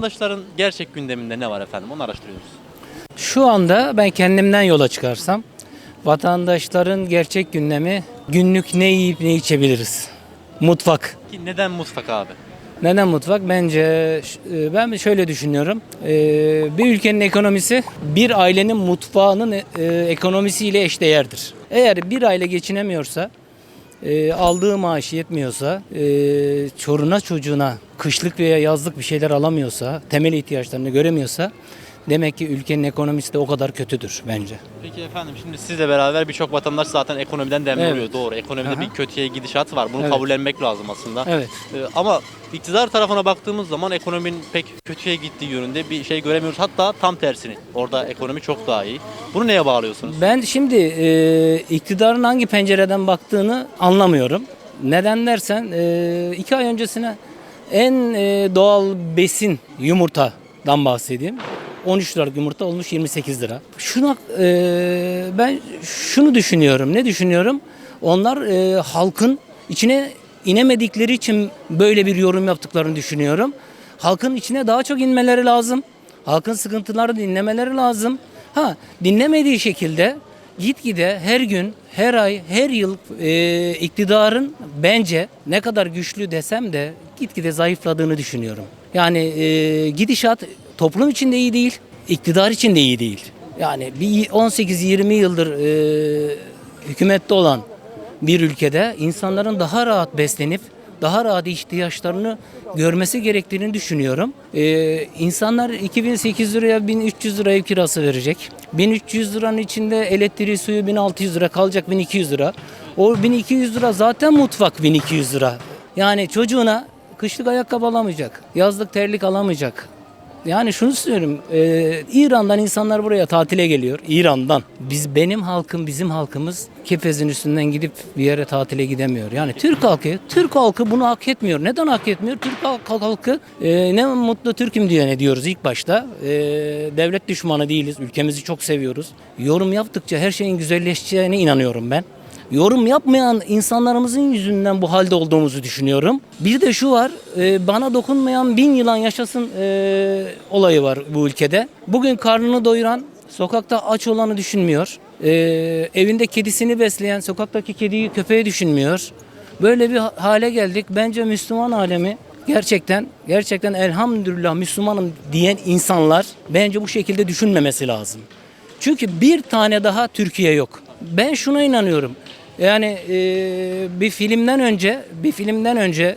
Vatandaşların gerçek gündeminde ne var efendim? Onu araştırıyoruz. Şu anda ben kendimden yola çıkarsam vatandaşların gerçek gündemi günlük ne yiyip ne içebiliriz. Mutfak. Ki neden mutfak abi? Neden mutfak? Bence e, ben şöyle düşünüyorum. E, Bir ülkenin ekonomisi bir ailenin mutfağının e, ekonomisiyle eşdeğerdir. Eğer bir aile geçinemiyorsa, e, aldığı maaş yetmiyorsa, e, çoruna çocuğuna kışlık veya yazlık bir şeyler alamıyorsa, temel ihtiyaçlarını göremiyorsa demek ki ülkenin ekonomisi de o kadar kötüdür bence. Peki efendim şimdi sizle beraber birçok vatandaş zaten ekonomiden dem Evet. Doğru. Ekonomide Aha. bir kötüye gidişat var. Bunu Evet. kabullenmek lazım aslında. Evet. Ee, ama iktidar tarafına baktığımız zaman ekonominin pek kötüye gittiği yönünde bir şey göremiyoruz. Hatta tam tersini. Orada ekonomi çok daha iyi. Bunu neye bağlıyorsunuz? Ben şimdi e, iktidarın hangi pencereden baktığını anlamıyorum. Neden dersen e, iki ay öncesine en e, doğal besin yumurtadan bahsedeyim. 13 liralık yumurta olmuş 28 lira. Şuna e, ben şunu düşünüyorum. Ne düşünüyorum? Onlar e, halkın içine inemedikleri için böyle bir yorum yaptıklarını düşünüyorum. Halkın içine daha çok inmeleri lazım. Halkın sıkıntılarını dinlemeleri lazım. Ha dinlemediği şekilde gitgide her gün, her ay, her yıl e, iktidarın bence ne kadar güçlü desem de gitgide zayıfladığını düşünüyorum. Yani e, gidişat toplum için de iyi değil, iktidar için de iyi değil. Yani bir 18-20 yıldır e, hükümette olan bir ülkede insanların daha rahat beslenip daha rahat ihtiyaçlarını görmesi gerektiğini düşünüyorum. Ee, insanlar 2800 liraya 1300 lira ev kirası verecek. 1300 liranın içinde elektriği suyu 1600 lira kalacak 1200 lira. O 1200 lira zaten mutfak 1200 lira. Yani çocuğuna kışlık ayakkabı alamayacak, yazlık terlik alamayacak. Yani şunu söylüyorum. e, İran'dan insanlar buraya tatile geliyor. İran'dan. Biz benim halkım, bizim halkımız Kefez'in üstünden gidip bir yere tatile gidemiyor. Yani Türk halkı, Türk halkı bunu hak etmiyor. Neden hak etmiyor? Türk halk- halkı e, ne mutlu Türk'üm diye ne diyoruz ilk başta. E, devlet düşmanı değiliz. Ülkemizi çok seviyoruz. Yorum yaptıkça her şeyin güzelleşeceğine inanıyorum ben. Yorum yapmayan insanlarımızın yüzünden bu halde olduğumuzu düşünüyorum. Bir de şu var, e, bana dokunmayan bin yılan yaşasın e, olayı var bu ülkede. Bugün karnını doyuran, sokakta aç olanı düşünmüyor. E, evinde kedisini besleyen, sokaktaki kediyi köpeği düşünmüyor. Böyle bir ha- hale geldik. Bence Müslüman alemi gerçekten gerçekten elhamdülillah Müslümanım diyen insanlar bence bu şekilde düşünmemesi lazım. Çünkü bir tane daha Türkiye yok. Ben şuna inanıyorum. Yani e, bir filmden önce, bir filmden önce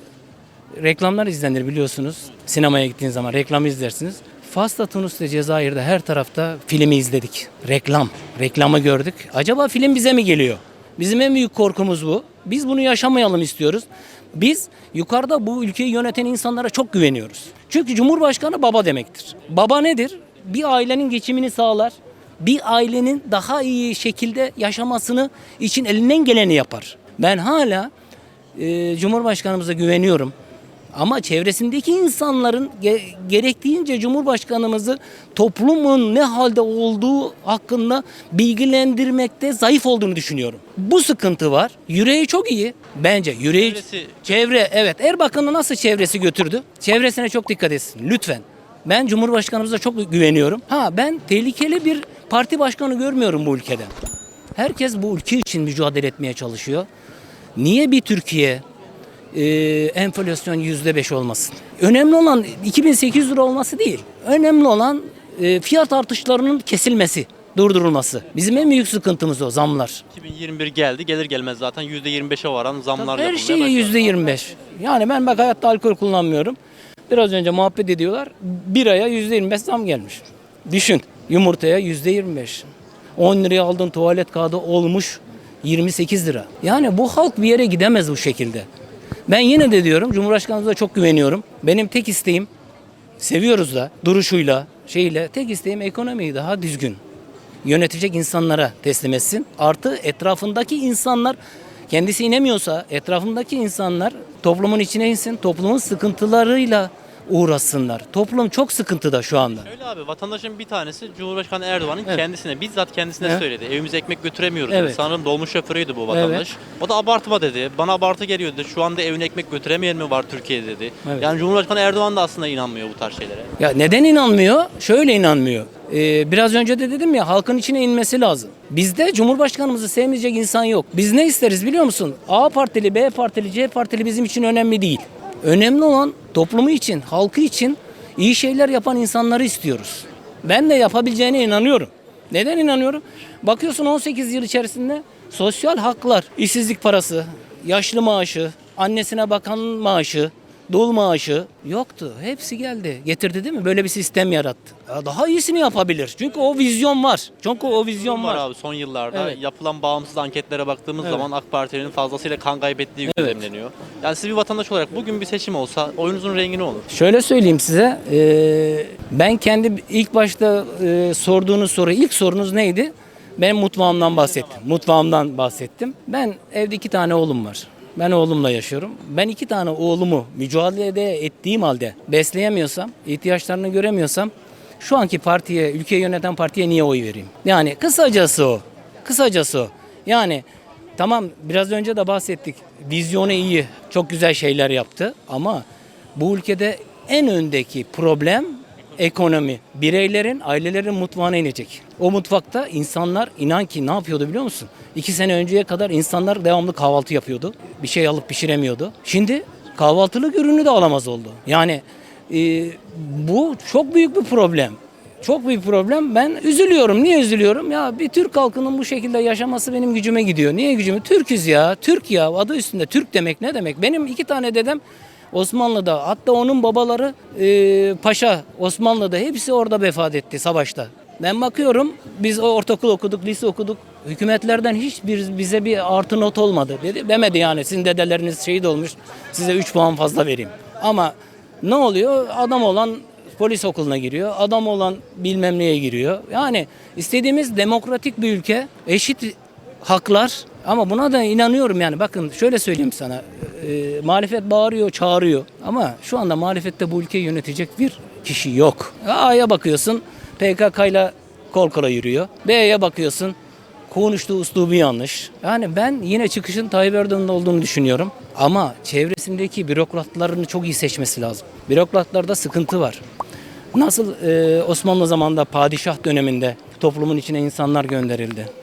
reklamlar izlenir biliyorsunuz. Sinemaya gittiğiniz zaman reklamı izlersiniz. Fas'ta, Tunus'ta, Cezayir'de her tarafta filmi izledik. Reklam, reklamı gördük. Acaba film bize mi geliyor? Bizim en büyük korkumuz bu. Biz bunu yaşamayalım istiyoruz. Biz yukarıda bu ülkeyi yöneten insanlara çok güveniyoruz. Çünkü Cumhurbaşkanı baba demektir. Baba nedir? Bir ailenin geçimini sağlar bir ailenin daha iyi şekilde yaşamasını için elinden geleni yapar. Ben hala e, Cumhurbaşkanımıza güveniyorum. Ama çevresindeki insanların ge- gerektiğince Cumhurbaşkanımızı toplumun ne halde olduğu hakkında bilgilendirmekte zayıf olduğunu düşünüyorum. Bu sıkıntı var. Yüreği çok iyi. Bence yüreği Çevresi- çevre evet Erbakan'ı nasıl çevresi götürdü? Çevresine çok dikkat etsin lütfen. Ben Cumhurbaşkanımıza çok güveniyorum. Ha ben tehlikeli bir parti başkanı görmüyorum bu ülkede. Herkes bu ülke için mücadele etmeye çalışıyor. Niye bir Türkiye e, enflasyon yüzde beş olmasın? Önemli olan 2800 lira olması değil. Önemli olan e, fiyat artışlarının kesilmesi, durdurulması. Bizim en büyük sıkıntımız o zamlar. 2021 geldi. Gelir gelmez zaten %25'e varan zamlar Her yapılmaya yüzde yirmi beş. Yani ben bak hayatta alkol kullanmıyorum. Biraz önce muhabbet ediyorlar. Biraya yüzde yirmi beş zam gelmiş. Düşün. Yumurtaya yüzde yirmi beş. 10 liraya aldığın tuvalet kağıdı olmuş 28 lira. Yani bu halk bir yere gidemez bu şekilde. Ben yine de diyorum Cumhurbaşkanımıza çok güveniyorum. Benim tek isteğim seviyoruz da duruşuyla şeyle tek isteğim ekonomiyi daha düzgün yönetecek insanlara teslim etsin. Artı etrafındaki insanlar kendisi inemiyorsa etrafındaki insanlar toplumun içine insin. Toplumun sıkıntılarıyla uğraşsınlar. Toplum çok sıkıntıda şu anda. Öyle abi vatandaşın bir tanesi Cumhurbaşkanı Erdoğan'ın Evet. kendisine bizzat kendisine Evet. söyledi. Evimize ekmek götüremiyoruz Evet. dedi. Sanırım dolmuş şoförüydü bu vatandaş. O da abartma dedi. Bana abartı geliyor dedi. Şu anda evine ekmek götüremeyen mi var Türkiye'de dedi. Evet. Yani Cumhurbaşkanı Erdoğan da aslında inanmıyor bu tarz şeylere. Ya neden inanmıyor? Şöyle inanmıyor. Ee, biraz önce de dedim ya halkın içine inmesi lazım. Bizde Cumhurbaşkanımızı sevmeyecek insan yok. Biz ne isteriz biliyor musun? A partili, B partili, C partili bizim için önemli değil. Önemli olan toplumu için, halkı için iyi şeyler yapan insanları istiyoruz. Ben de yapabileceğine inanıyorum. Neden inanıyorum? Bakıyorsun 18 yıl içerisinde sosyal haklar, işsizlik parası, yaşlı maaşı, annesine bakan maaşı, Dul maaşı yoktu. Hepsi geldi. Getirdi değil mi? Böyle bir sistem yarattı. Ya Daha iyisini yapabilir. Çünkü o vizyon var. Çünkü o vizyon var var. abi son yıllarda Evet. yapılan bağımsız anketlere baktığımız Evet. zaman AK Parti'nin fazlasıyla kan kaybettiği Evet. gözlemleniyor. Yani siz bir vatandaş olarak bugün bir seçim olsa oyunuzun rengi ne olur? Şöyle söyleyeyim size. eee, ben kendi ilk başta eee, sorduğunuz soru, ilk sorunuz neydi? Ben mutfağımdan bahsettim. Mutfağımdan bahsettim. Ben evde iki tane oğlum var. Ben oğlumla yaşıyorum. Ben iki tane oğlumu mücadele ettiğim halde besleyemiyorsam, ihtiyaçlarını göremiyorsam şu anki partiye, ülkeyi yöneten partiye niye oy vereyim? Yani kısacası o. Kısacası o. Yani tamam biraz önce de bahsettik. Vizyonu iyi, çok güzel şeyler yaptı ama bu ülkede en öndeki problem ekonomi. Bireylerin, ailelerin mutfağına inecek. O mutfakta insanlar inan ki ne yapıyordu biliyor musun? İki sene önceye kadar insanlar devamlı kahvaltı yapıyordu. Bir şey alıp pişiremiyordu. Şimdi kahvaltılık ürünü de alamaz oldu. Yani e, bu çok büyük bir problem. Çok büyük problem. Ben üzülüyorum. Niye üzülüyorum? Ya bir Türk halkının bu şekilde yaşaması benim gücüme gidiyor. Niye gücüme? Türküz ya. Türk ya. Adı üstünde. Türk demek ne demek? Benim iki tane dedem Osmanlı'da. Hatta onun babaları e, Paşa Osmanlı'da. Hepsi orada vefat etti savaşta. Ben bakıyorum biz o ortaokul okuduk, lise okuduk. Hükümetlerden hiçbir bize bir artı not olmadı. Dedi, demedi yani sizin dedeleriniz şehit olmuş. Size 3 puan fazla vereyim. Ama ne oluyor? Adam olan polis okuluna giriyor. Adam olan bilmem neye giriyor. Yani istediğimiz demokratik bir ülke, eşit haklar ama buna da inanıyorum yani. Bakın şöyle söyleyeyim sana. E, muhalefet bağırıyor, çağırıyor. Ama şu anda muhalefette bu ülkeyi yönetecek bir kişi yok. A'ya bakıyorsun PKK ile kol kola yürüyor. B'ye bakıyorsun konuştuğu üslubu yanlış. Yani ben yine çıkışın Tayyip Erdoğan'ın olduğunu düşünüyorum. Ama çevresindeki bürokratlarını çok iyi seçmesi lazım. Bürokratlarda sıkıntı var. Nasıl e, Osmanlı zamanında padişah döneminde toplumun içine insanlar gönderildi.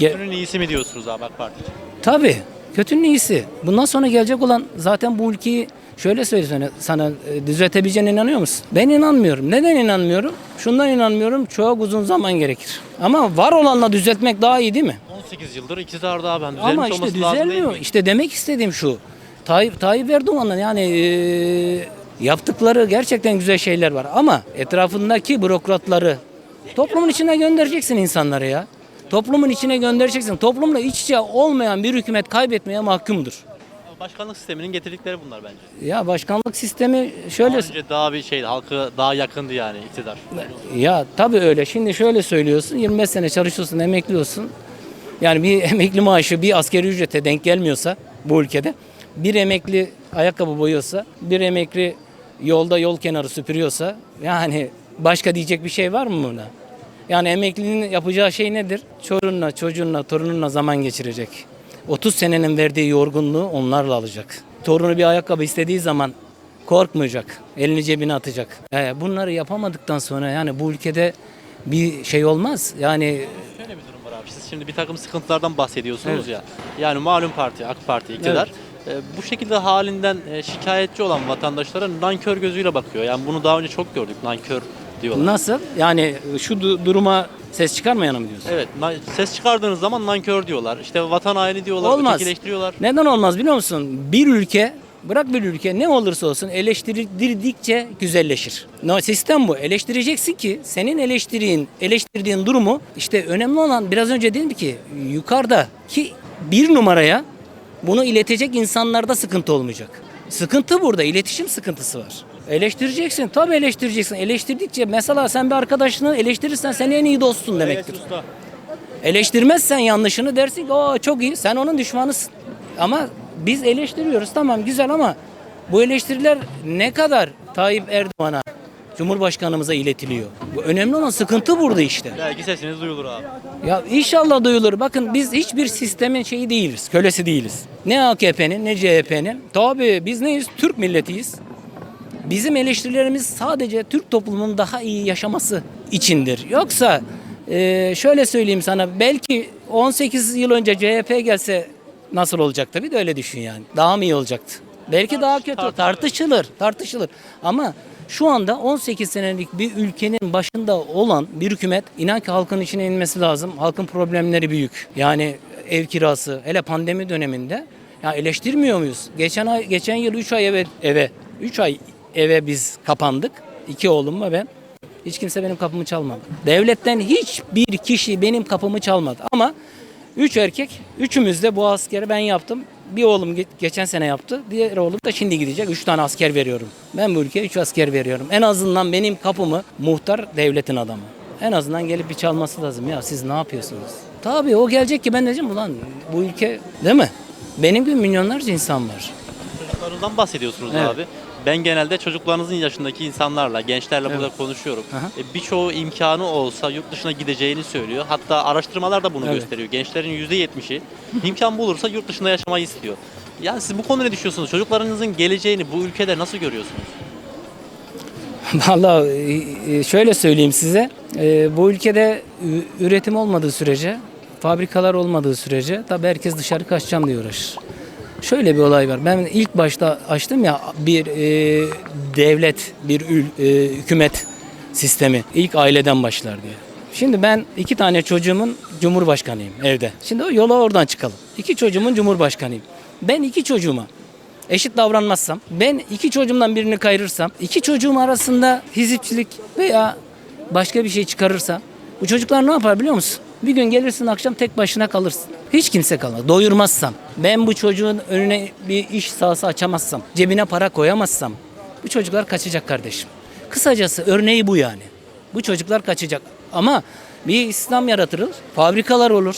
Kötünün iyisi mi diyorsunuz abi AK Parti? Tabii. Kötünün iyisi. Bundan sonra gelecek olan zaten bu ülkeyi şöyle söyleyeyim sana e, düzeltebileceğine inanıyor musun? Ben inanmıyorum. Neden inanmıyorum? Şundan inanmıyorum. Çok uzun zaman gerekir. Ama var olanla düzeltmek daha iyi değil mi? 18 yıldır iktidarda abi. Hani düzelmiş Ama işte olması lazım değil düzelmiyor. mi? İşte demek istediğim şu. Tayyip, Tayyip Erdoğan'ın yani e, yaptıkları gerçekten güzel şeyler var. Ama etrafındaki bürokratları toplumun içine göndereceksin insanları ya. Toplumun içine göndereceksin. Toplumla iç içe olmayan bir hükümet kaybetmeye mahkumdur. Başkanlık sisteminin getirdikleri bunlar bence. Ya başkanlık sistemi şöyle Daha önce daha bir şey halkı daha yakındı yani iktidar. ya tabii öyle. Şimdi şöyle söylüyorsun. 25 sene çalışıyorsun, emekli olsun. Yani bir emekli maaşı bir askeri ücrete denk gelmiyorsa bu ülkede bir emekli ayakkabı boyuyorsa, bir emekli yolda yol kenarı süpürüyorsa yani başka diyecek bir şey var mı buna? Yani emeklinin yapacağı şey nedir? Çorunla, çocuğunla, torununla zaman geçirecek. 30 senenin verdiği yorgunluğu onlarla alacak. Torunu bir ayakkabı istediği zaman korkmayacak. Elini cebine atacak. Ee, bunları yapamadıktan sonra yani bu ülkede bir şey olmaz. Yani Şöyle bir durum var abi. Siz şimdi bir takım sıkıntılardan bahsediyorsunuz ya. Yani malum parti, AK Parti iktidar. e, bu şekilde halinden e, şikayetçi olan vatandaşlara nankör gözüyle bakıyor. Yani bunu daha önce çok gördük. Nankör diyorlar. nasıl? Yani şu du- duruma ses çıkarmayana mı diyorsun? Evet, na- ses çıkardığınız zaman nankör diyorlar. İşte vatan haini diyorlar, Olmaz. ötekileştiriyorlar. Neden olmaz biliyor musun? Bir ülke bırak bir ülke ne olursa olsun eleştirdikçe güzelleşir. No, sistem bu. Eleştireceksin ki senin eleştirdiğin, eleştirdiğin durumu işte önemli olan biraz önce dedim ki yukarıda ki bir numaraya bunu iletecek insanlarda sıkıntı olmayacak. Sıkıntı burada. iletişim sıkıntısı var. Eleştireceksin. Tabii eleştireceksin. Eleştirdikçe mesela sen bir arkadaşını eleştirirsen sen en iyi dostsun demektir. Eleştirmezsen yanlışını dersin ki o çok iyi sen onun düşmanısın. Ama biz eleştiriyoruz tamam güzel ama Bu eleştiriler ne kadar Tayyip Erdoğan'a Cumhurbaşkanımıza iletiliyor? Bu önemli olan sıkıntı burada işte. Belki sesiniz duyulur abi. Ya inşallah duyulur. Bakın biz hiçbir sistemin şeyi değiliz. Kölesi değiliz. Ne AKP'nin ne CHP'nin. Tabii biz neyiz? Türk milletiyiz. Bizim eleştirilerimiz sadece Türk toplumunun daha iyi yaşaması içindir. Yoksa e, şöyle söyleyeyim sana belki 18 yıl önce CHP gelse nasıl olacaktı? Bir de öyle düşün yani. Daha mı iyi olacaktı? Belki daha kötü. Tartışılır. Tartışılır. Ama şu anda 18 senelik bir ülkenin başında olan bir hükümet inan ki halkın içine inmesi lazım. Halkın problemleri büyük. Yani ev kirası hele pandemi döneminde ya eleştirmiyor muyuz? Geçen ay geçen yıl 3 ay eve eve 3 ay eve biz kapandık. İki oğlum ve ben. Hiç kimse benim kapımı çalmadı. Devletten hiçbir kişi benim kapımı çalmadı. Ama üç erkek, üçümüz de bu askeri ben yaptım. Bir oğlum ge- geçen sene yaptı. Diğer oğlum da şimdi gidecek. Üç tane asker veriyorum. Ben bu ülkeye üç asker veriyorum. En azından benim kapımı muhtar devletin adamı. En azından gelip bir çalması lazım. Ya siz ne yapıyorsunuz? Tabii o gelecek ki ben diyeceğim ulan bu ülke değil mi? Benim gibi milyonlarca insan var. Çocuklarınızdan bahsediyorsunuz Evet. abi. Ben genelde çocuklarınızın yaşındaki insanlarla, gençlerle burada konuşuyorum. E, birçoğu imkanı olsa yurt dışına gideceğini söylüyor. Hatta araştırmalar da bunu Evet. gösteriyor. Gençlerin %70'i imkan bulursa yurt dışında yaşamayı istiyor. Yani siz bu konuda ne düşünüyorsunuz? Çocuklarınızın geleceğini bu ülkede nasıl görüyorsunuz? Vallahi e, şöyle söyleyeyim size. E, Bu ülkede üretim olmadığı sürece, fabrikalar olmadığı sürece tabii herkes dışarı kaçacağım diye uğraşır. Şöyle bir olay var. Ben ilk başta açtım ya bir e, devlet, bir ül, e, hükümet sistemi ilk aileden başlar diye. Şimdi ben iki tane çocuğumun cumhurbaşkanıyım evde. Şimdi o yola oradan çıkalım. İki çocuğumun cumhurbaşkanıyım. Ben iki çocuğuma eşit davranmazsam, ben iki çocuğumdan birini kayırırsam, iki çocuğum arasında hizipçilik veya başka bir şey çıkarırsam, bu çocuklar ne yapar biliyor musun? Bir gün gelirsin akşam tek başına kalırsın. Hiç kimse kalmaz. Doyurmazsam, ben bu çocuğun önüne bir iş sahası açamazsam, cebine para koyamazsam, bu çocuklar kaçacak kardeşim. Kısacası örneği bu yani. Bu çocuklar kaçacak. Ama bir İslam yaratılır, fabrikalar olur,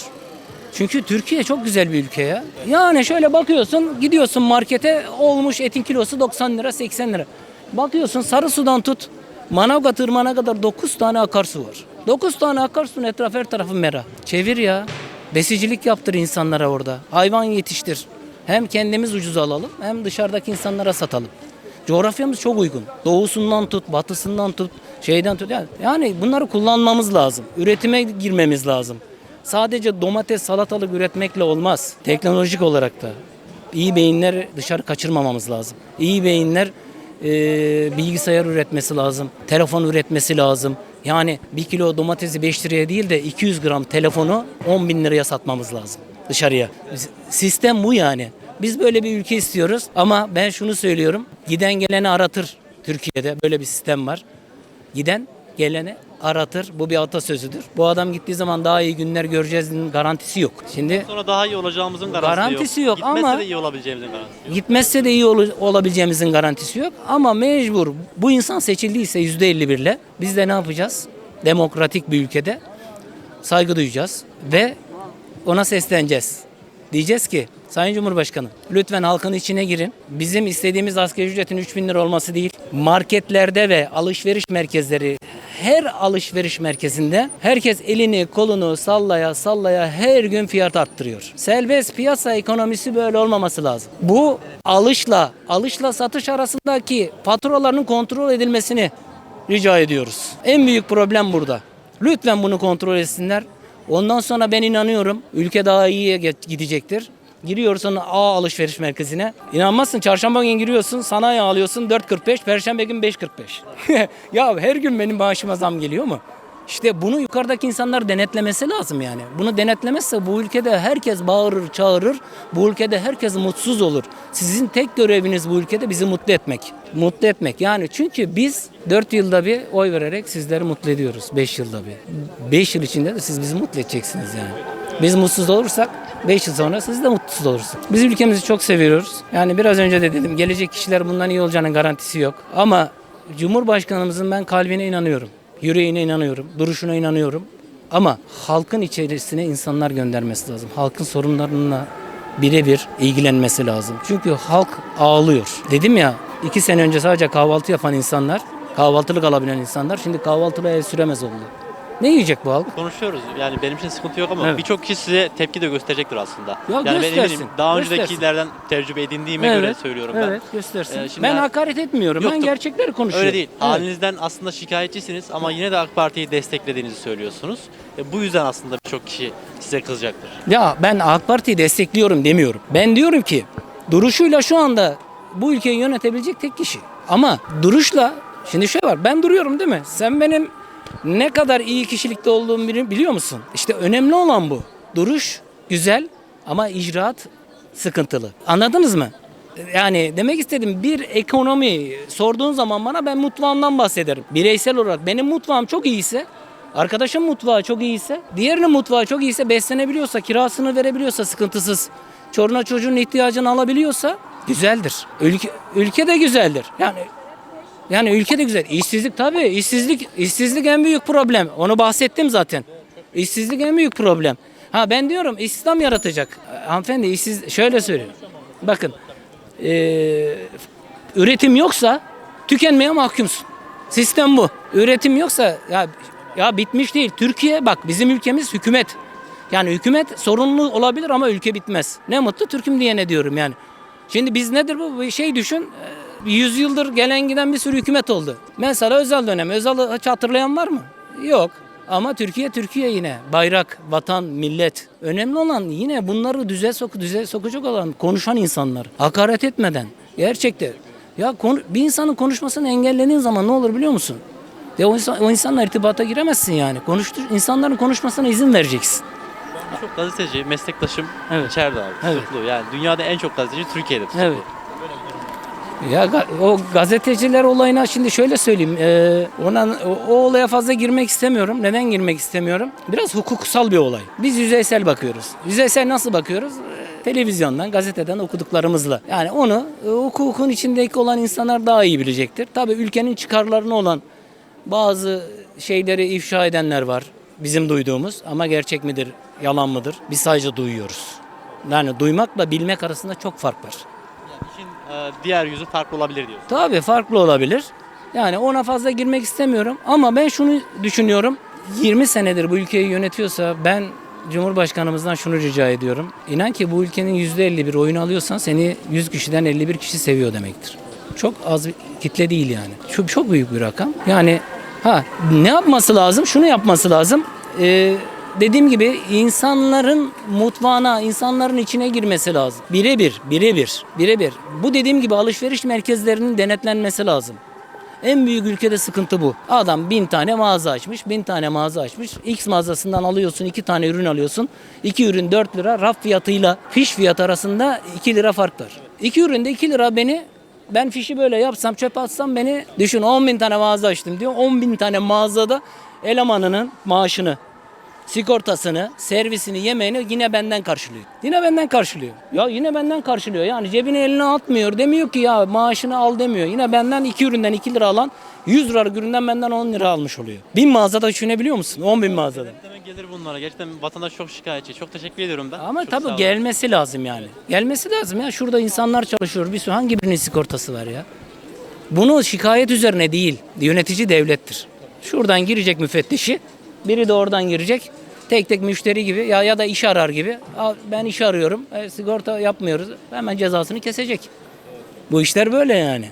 çünkü Türkiye çok güzel bir ülke ya. Yani şöyle bakıyorsun gidiyorsun markete olmuş etin kilosu 90 lira 80 lira. Bakıyorsun sarı sudan tut Manavgat Irmağı'na kadar 9 tane akarsu var. 9 tane akarsunun etrafı her tarafı mera. Çevir ya. Besicilik yaptır insanlara orada. Hayvan yetiştir. Hem kendimiz ucuz alalım hem dışarıdaki insanlara satalım. Coğrafyamız çok uygun. Doğusundan tut, batısından tut, şeyden tut. Yani, yani bunları kullanmamız lazım. Üretime girmemiz lazım. Sadece domates, salatalık üretmekle olmaz. Teknolojik olarak da. iyi beyinler dışarı kaçırmamamız lazım. İyi beyinler e, bilgisayar üretmesi lazım. Telefon üretmesi lazım. Yani bir kilo domatesi 5 liraya değil de 200 gram telefonu 10 bin liraya satmamız lazım dışarıya. Sistem bu yani. Biz böyle bir ülke istiyoruz ama ben şunu söylüyorum. Giden geleni aratır Türkiye'de böyle bir sistem var. Giden geleni aratır. Bu bir atasözüdür. Bu adam gittiği zaman daha iyi günler göreceğizin garantisi yok. Şimdi Sonra daha iyi olacağımızın garantisi, Garantisi yok Gitmezse ama- de iyi olabileceğimizin garantisi yok. gitmezse de iyi ol- olabileceğimizin garantisi yok. Ama mecbur bu insan seçildiyse %51 ile biz de ne yapacağız? Demokratik bir ülkede saygı duyacağız ve ona sesleneceğiz. Diyeceğiz ki Sayın Cumhurbaşkanı lütfen halkın içine girin. Bizim istediğimiz asgari ücretin 3 bin lira olması değil. Marketlerde ve alışveriş merkezleri her alışveriş merkezinde herkes elini kolunu sallaya sallaya her gün fiyat arttırıyor. Serbest piyasa ekonomisi böyle olmaması lazım. Bu alışla alışla satış arasındaki faturaların kontrol edilmesini rica ediyoruz. En büyük problem burada. Lütfen bunu kontrol etsinler. Ondan sonra ben inanıyorum ülke daha iyiye gidecektir. Giriyorsun A alışveriş merkezine. İnanmazsın çarşamba günü giriyorsun sanayi alıyorsun 4.45 perşembe gün 5.45. ya her gün benim maaşıma zam geliyor mu? İşte bunu yukarıdaki insanlar denetlemesi lazım yani. Bunu denetlemezse bu ülkede herkes bağırır, çağırır. Bu ülkede herkes mutsuz olur. Sizin tek göreviniz bu ülkede bizi mutlu etmek. Mutlu etmek. Yani çünkü biz 4 yılda bir oy vererek sizleri mutlu ediyoruz. 5 yılda bir. 5 yıl içinde de siz bizi mutlu edeceksiniz yani. Biz mutsuz olursak 5 yıl sonra siz de mutsuz olursunuz. Biz ülkemizi çok seviyoruz. Yani biraz önce de dedim gelecek kişiler bundan iyi olacağının garantisi yok. Ama Cumhurbaşkanımızın ben kalbine inanıyorum. Yüreğine inanıyorum. Duruşuna inanıyorum. Ama halkın içerisine insanlar göndermesi lazım. Halkın sorunlarına birebir ilgilenmesi lazım. Çünkü halk ağlıyor. Dedim ya iki sene önce sadece kahvaltı yapan insanlar, kahvaltılık alabilen insanlar şimdi kahvaltılığa el süremez oldu. Ne yiyecek bu halk? Konuşuyoruz. Yani benim için sıkıntı yok ama Evet. birçok kişi size tepki de gösterecektir aslında. yani ben göstersin, eminim daha göstersin. öncekilerden tecrübe edindiğime göre söylüyorum ben. Evet göstersin. Ee, şimdi ben ha- hakaret etmiyorum. Yok, ben gerçekleri konuşuyorum. Öyle değil. Evet. Halinizden aslında şikayetçisiniz ama yine de AK Parti'yi desteklediğinizi söylüyorsunuz. E, bu yüzden aslında birçok kişi size kızacaktır. Ya ben AK Parti'yi destekliyorum demiyorum. Ben diyorum ki duruşuyla şu anda bu ülkeyi yönetebilecek tek kişi. Ama duruşla şimdi şey var ben duruyorum değil mi? Sen benim ne kadar iyi kişilikte olduğumu bili- biliyor musun? İşte önemli olan bu. Duruş güzel ama icraat sıkıntılı. Anladınız mı? Yani demek istedim bir ekonomi sorduğun zaman bana ben mutfağımdan bahsederim. Bireysel olarak benim mutfağım çok iyiyse Arkadaşım mutfağı çok iyiyse, diğerinin mutfağı çok iyiyse, beslenebiliyorsa, kirasını verebiliyorsa sıkıntısız, çoruna çocuğun ihtiyacını alabiliyorsa güzeldir. Ülke, ülke de güzeldir. Yani yani ülke de güzel. İşsizlik tabii. işsizlik işsizlik en büyük problem. Onu bahsettim zaten. İşsizlik en büyük problem. Ha ben diyorum İslam yaratacak. Hanımefendi işsiz şöyle söylüyorum. Bakın eee, üretim yoksa tükenmeye mahkumsun. Sistem bu. Üretim yoksa ya ya bitmiş değil. Türkiye bak bizim ülkemiz hükümet. Yani hükümet sorunlu olabilir ama ülke bitmez. Ne mutlu Türk'üm diyene diyorum yani. Şimdi biz nedir bu? Bir şey düşün. Yüzyıldır gelen giden bir sürü hükümet oldu. Mesela özel dönem. Özal'ı hiç hatırlayan var mı? Yok. Ama Türkiye Türkiye yine. Bayrak, vatan, millet. Önemli olan yine bunları düze sok düze sokacak olan konuşan insanlar. Hakaret etmeden. Gerçekte. Ya konu- bir insanın konuşmasını engellediğin zaman ne olur biliyor musun? Ya o, insan, o insanla irtibata giremezsin yani. Konuştur, insanların konuşmasına izin vereceksin. Birçok gazeteci, meslektaşım Evet. içeride abi. Evet. Tutuklu. Yani dünyada en çok gazeteci Türkiye'de tutuklu. Evet. Ya o gazeteciler olayına şimdi şöyle söyleyeyim. Ee, ona o, o olaya fazla girmek istemiyorum. Neden girmek istemiyorum? Biraz hukuksal bir olay. Biz yüzeysel bakıyoruz. Yüzeysel nasıl bakıyoruz? Ee, televizyondan, gazeteden okuduklarımızla. Yani onu e, hukukun içindeki olan insanlar daha iyi bilecektir. Tabii ülkenin çıkarlarına olan bazı şeyleri ifşa edenler var. Bizim duyduğumuz ama gerçek midir, yalan mıdır? Biz sadece duyuyoruz. Yani duymakla bilmek arasında çok fark var. Yani e, diğer yüzü farklı olabilir diyor. Tabii farklı olabilir. Yani ona fazla girmek istemiyorum ama ben şunu düşünüyorum. 20 senedir bu ülkeyi yönetiyorsa ben Cumhurbaşkanımızdan şunu rica ediyorum. İnan ki bu ülkenin %51 oyunu alıyorsan seni 100 kişiden 51 kişi seviyor demektir. Çok az bir kitle değil yani. Çok, çok büyük bir rakam. Yani ha ne yapması lazım? Şunu yapması lazım. Ee, dediğim gibi insanların mutfağına, insanların içine girmesi lazım. Birebir, birebir, birebir. Bu dediğim gibi alışveriş merkezlerinin denetlenmesi lazım. En büyük ülkede sıkıntı bu. Adam bin tane mağaza açmış, bin tane mağaza açmış. X mağazasından alıyorsun, iki tane ürün alıyorsun. İki ürün 4 lira, raf fiyatıyla fiş fiyatı arasında 2 lira fark var. İki üründe 2 lira beni ben fişi böyle yapsam çöpe atsam beni düşün 10 bin tane mağaza açtım diyor. 10 bin tane mağazada elemanının maaşını sigortasını, servisini, yemeğini yine benden karşılıyor. Yine benden karşılıyor. Ya yine benden karşılıyor. Yani cebine eline atmıyor. Demiyor ki ya maaşını al demiyor. Yine benden 2 üründen 2 lira alan 100 liralık üründen benden 10 lira almış oluyor. Bin mağazada düşünebiliyor musun? 10 bin mağazada. Demek gelir bunlara. Gerçekten vatandaş çok şikayetçi. Çok teşekkür ediyorum ben. Ama Çok sağ tabii olun. gelmesi lazım yani. Gelmesi lazım ya. Şurada insanlar çalışıyor. Bir sürü hangi birinin sigortası var ya? Bunu şikayet üzerine değil. Yönetici devlettir. Şuradan girecek müfettişi. Biri de oradan girecek. Tek tek müşteri gibi ya ya da iş arar gibi. Ben iş arıyorum. E, sigorta yapmıyoruz. Hemen cezasını kesecek. Bu işler böyle yani.